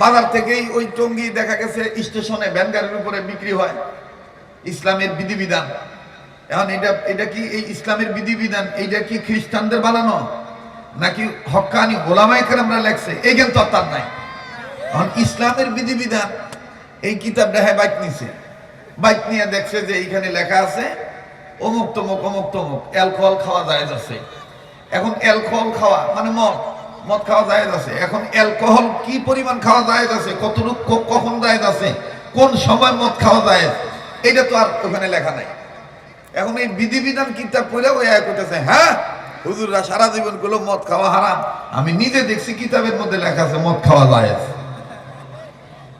বাজার থেকেই ওই টঙ্গি দেখা গেছে, স্টেশনে ভ্যান গাড়ির উপরে বিক্রি হয়। ইসলামের বিধিবিধান। এখন এটা এটা কি এই ইসলামের বিধিবিধান? এইটা কি খ্রিস্টানদের বানানো? নাকি হক্কানি গোলামাই আমরা লেখছে? এই জ্ঞান তার নাই। এখন ইসলামের বিধিবিধান, এই কিতাব দেখায় বাইক নিছে। বাইক নিয়ে দেখছে যে এইখানে লেখা আছে, অমুক তমুক অমুক তমুক, অ্যালকোহল খাওয়া যায় যাচ্ছে এখন অ্যালকোহল খাওয়া মানে মদ। মদ খাওয়া যায় আছে। এখন অ্যালকোহল কি পরিমাণ খাওয়া যায় আছে? কতটুকু কখন যায় আছে? কোন সময় মদ খাওয়া যায় এটা তো আর ওখানে লেখা নাই। এখন এই বিধিবিধান কিতাব পড়ে ওই এক করতেছে হ্যাঁ হুজুররা সারা জীবনগুলো মদ খাওয়া হারাম। আমি নিজে দেখছি কিতাবের মধ্যে লেখা আছে, মদ খাওয়া যায়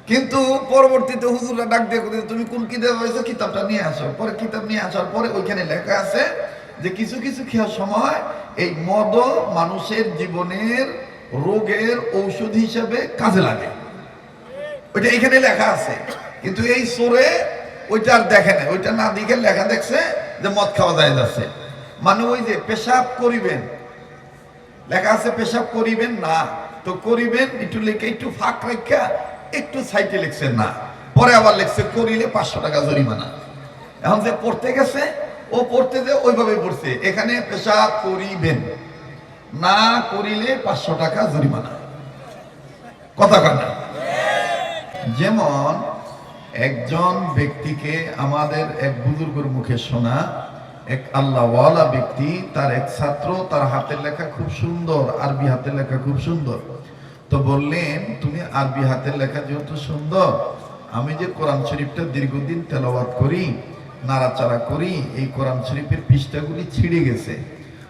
কিন্তু পরবর্তীতে হুজুররা ডাক দিয়ে তুমি কোন কিতাব হয়েছে কিতাবটা নিয়ে আসো। পরে কিতাব নিয়ে আসার পরে ওইখানে লেখা আছে যে কিছু কিছু খেয়ার সময় এই মদ মানুষের জীবনের রোগের ঔষধ হিসেবে কাজে লাগে। ওইটা এখানে লেখা আছে। কিন্তু এই সোরে ওইটা আর দেখে না। ওইটা না দেখে লেখা দেখছে যে মদ খাওয়া যায় যাচ্ছে। মানে ওই যে পেশাব করিবেন। লেখা আছে পেশাব করিবেন না। তো করিবেন একটু লিখে, একটু ফাঁক রেখা, একটু সাইটে লিখছেন না। পরে আবার লিখছে, করিলে পাঁচশো টাকা জরিমানা। এখন যে পড়তে গেছে ও পড়তে যে ওইভাবে পড়ছে। এখানে পেশা করিবেন। না করিলে পাঁচশো টাকা জরিমানা। কথা কানা যেমন একজন ব্যক্তিকে আমাদের এক বুজুর্গর মুখে শোনা, এক আল্লাহওয়ালা ব্যক্তি, তার এক ছাত্র, তার হাতের লেখা খুব সুন্দর, আরবি হাতের লেখা খুব সুন্দর। তো বললেন, তুমি আরবি হাতের লেখা যেহেতু সুন্দর, আমি যে কোরআন শরীফটা দীর্ঘদিন তেলাওয়াত করি নাড়াচাড়া করি, এই কোরআন শরীফের পৃষ্ঠাগুলি ছিঁড়ে গেছে।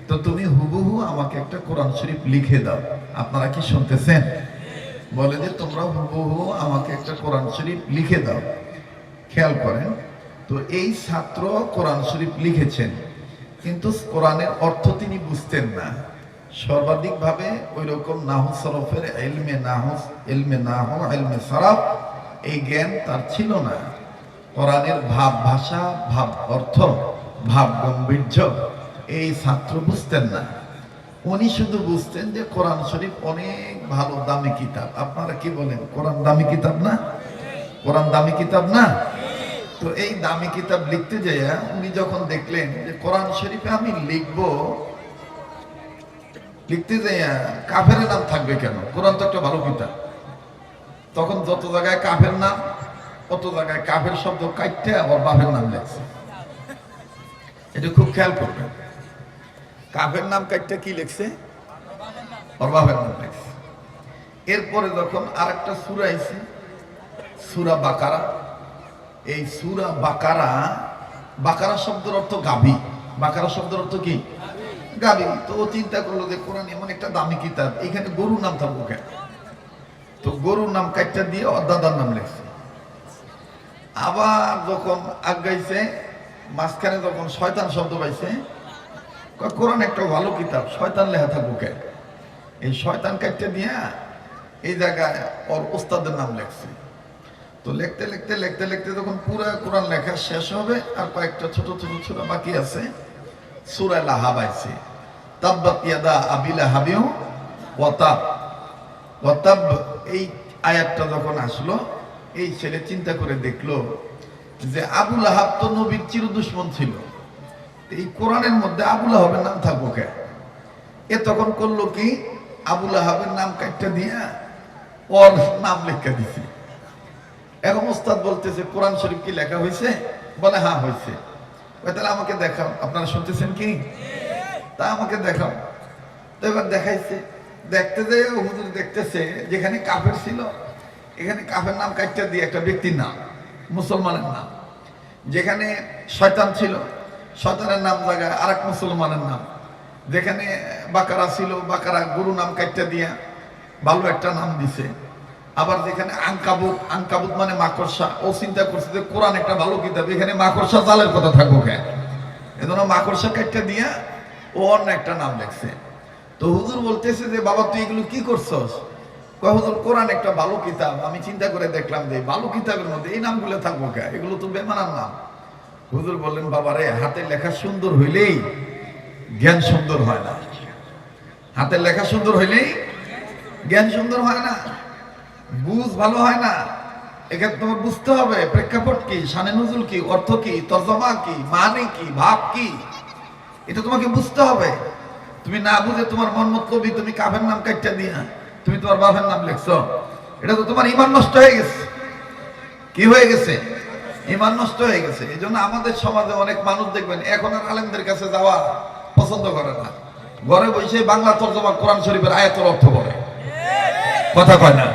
তো তুমি হুবহু আমাকে একটা কোরআন শরীফ লিখে দাও। আপনারা কি শুনতেছেন? বলে যে তোমরা হুবহু আমাকে একটা কোরআন শরীফ লিখে দাও। খেয়াল করেন, তো এই ছাত্র কোরআন শরীফ লিখেছেন, কিন্তু কোরআনের অর্থ তিনি বুঝতেন না। সর্বাধিকভাবে ওই রকম নাহু সরফের এলমে নাহুস এলমে নাহ, এলমে সরফ, এই জ্ঞান তার ছিল না। কোরআনের ভাব ভাষা, ভাব অর্থ, ভাব গাম্ভীর্য, এই ছাত্র বুঝতেন না। উনি শুধু বুঝতেন যে কোরআন শরীফ অনেক ভালো, দামি কিতাব। আপনারা কি বলেন, কোরআন দামি কিতাব না? কোরআন দামি কিতাব না? তো এই দামি কিতাব লিখতে যাইয়া উনি যখন দেখলেন যে কোরআন শরীফে আমি লিখব, লিখতে যাইয়া কাফের নাম থাকবে কেন? কোরআন তো একটা ভালো কিতাব। তখন যত জায়গায় কাফের নাম অত জায়গায় কাফের শব্দ কাটতে আবার বাপের নাম লেখছে। এটা খুব খেয়াল করবেন। কাফের নাম কাটতে কি লিখছে? ওর বাপের নাম লেখছে। এরপরে যখন আরেকটা সুরা আইছে, সুরা বাকারা। এই সুরা বাকারা বাকারা শব্দের অর্থ গাভী। বাকারা শব্দের অর্থ কি? গাভী। তো ও চিন্তা করল যে কোরআন এমন একটা দামি কিতাব, এখানে গরুর নাম থাকব কেন? তো গরুর নাম কাটটা দিয়ে ওর নাম লেখছে। আবার যখন আগাইছে, মাঝখানে যখন শয়তান শব্দ পাইছে। কোরআন একটা ভালো কিতাব, শয়তান লেখা থাকব কেন এই শয়তান কাটতে দিয়া এই জায়গায় ওর উস্তাদের নাম লেখছে। তো লিখতে লিখতে লিখতে লিখতে যখন পুরো কোরআন লেখা শেষ হবে, আর কয়েকটা ছোট ছোট ছোট বাকি আছে সুরায় লাহাব আইছে। তাব্বাত ইয়াদা আবিলা হাবিউ ওয়াতাব ওয়াতাব এই আয়াতটা যখন আসলো এই ছেলে চিন্তা করে দেখল যে আবুল আহাব তো নবীর চির দুশ্মন ছিল এই কোরআনের মধ্যে আবুল আহাবের নাম থাকব কে? এ তখন করল কি? আবুল আহাবের নাম কাটটা দিয়া ওর নাম লেখা দিছে। এখন ওস্তাদ বলতেছে, কোরআন শরীফ কি লেখা হয়েছে বলে হ্যাঁ হয়েছে তাহলে আমাকে দেখাও। আপনারা শুনতেছেন কি? তা আমাকে দেখাও। তো এবার দেখাইছে। দেখতে যে হুজুর দেখতেছে, যেখানে কাফের ছিল এখানে কাফের নাম কাটটা দিয়ে একটা ব্যক্তির নাম, মুসলমানের নাম। যেখানে শয়তান ছিল, শয়তানের নাম জায়গায় আরেক মুসলমানের নাম। যেখানে বাকারা ছিল, বাকারা গুরু নাম কাটটা দিয়া ভালো একটা নাম দিছে। আবার যেখানে আঙ্কাবুত আঙ্কাবুত মানে মাকড়সা। ও চিন্তা করছে যে কোরআন একটা ভালো কিতাব, এখানে মাকড়সা জালের কথা থাকব কেন এজন্য মাকড়সা কাটটা দিয়া ও অন্য একটা নাম লেখছে। তো হুজুর বলতেছে যে, বাবা, তুই এগুলো কি করছস? হুজুর কোরআন একটা ভালো কিতাব। আমি চিন্তা করে দেখলাম যে ভালো কিতাবের মধ্যে এই নামগুলো থাকব কে? এগুলো তো বেমানার নাম হুজুর বললেন বাবা রে হাতের লেখা সুন্দর হইলেই জ্ঞান সুন্দর হয় না। হাতের লেখা সুন্দর হইলেই জ্ঞান সুন্দর হয় না। বুঝ ভালো হয় না। এখানে তোমার বুঝতে হবে, প্রেক্ষাপট কি শানে নজুল কি, অর্থ কি, তর্জমা কি মানে কি, ভাব কি, এটা তোমাকে বুঝতে হবে। তুমি না বুঝে তোমার মন মতলবি তুমি কাফের নাম কাটটা দিয়া। তুমি তোমার বাপের নাম লিখছো। এটা তো তোমার ইমান নষ্ট হয়ে গেছে। কি হয়ে গেছে? ইমান নষ্ট হয়ে গেছে। এই জন্য আমাদের সমাজে অনেক মানুষ দেখবেন, এখন আর আলেমদের কাছে যাওয়া পছন্দ করে না। ঘরে বসে বাংলা তর্জমা কোরআন শরীফের আয়াতের অর্থ বলে। কথা কয় না?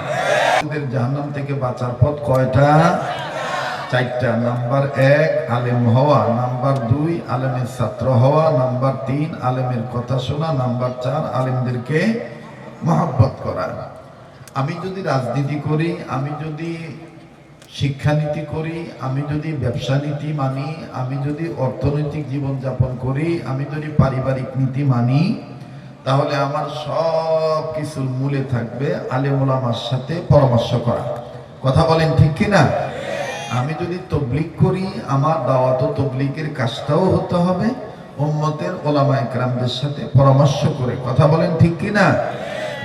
জাহান্নাম থেকে বাঁচার পথ কয়টা? চারটা। নাম্বার এক, আলেম হওয়া। নাম্বার দুই, আলেমের ছাত্র হওয়া। নাম্বার তিন, আলেমের কথা শোনা। নাম্বার চার, আলেমদেরকে মহব্বত করা আমি যদি রাজনীতি করি, আমি যদি শিক্ষানীতি করি, আমি যদি ব্যবসা নীতি মানি, আমি যদি অর্থনৈতিক জীবনযাপন করি, আমি যদি পারিবারিক নীতি মানি, তাহলে আমার সব কিছুর মূলে থাকবে আলেমুলামার সাথে পরামর্শ করা। কথা বলেন ঠিক কি না আমি যদি তবলিক করি, আমার দাওয়াত তবলিকের কাজটাও হতে হবে, উম্মতের ওলামা একরামদের সাথে পরামর্শ করে। কথা বলেন ঠিক কি না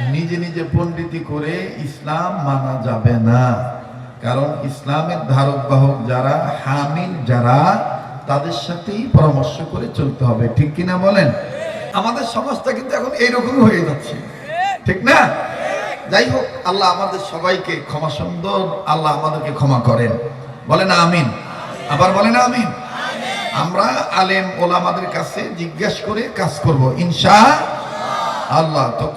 নিজে নিজে পণ্ডিতি করে ইসলাম মানা যাবে না। কারণ ইসলামের ধারক বাহক যারা হামিল যারা, তাদের সাথেই পরামর্শ করে চলতে হবে। ঠিক কিনা বলেন? আমাদের সমাজটা কিন্তু এখন এইরকম হয়ে যাচ্ছে। ঠিক না? যাই হোক, আল্লাহ আমাদের সবাইকে ক্ষমা সুন্দর, আল্লাহ আমাদেরকে ক্ষমা করেন। বলেন আমিন। আবার বলেন আমিন। আমরা আলেম ওলামাদের কাছে জিজ্ঞেস করে কাজ করব, ইনশা আল্লাহ। তো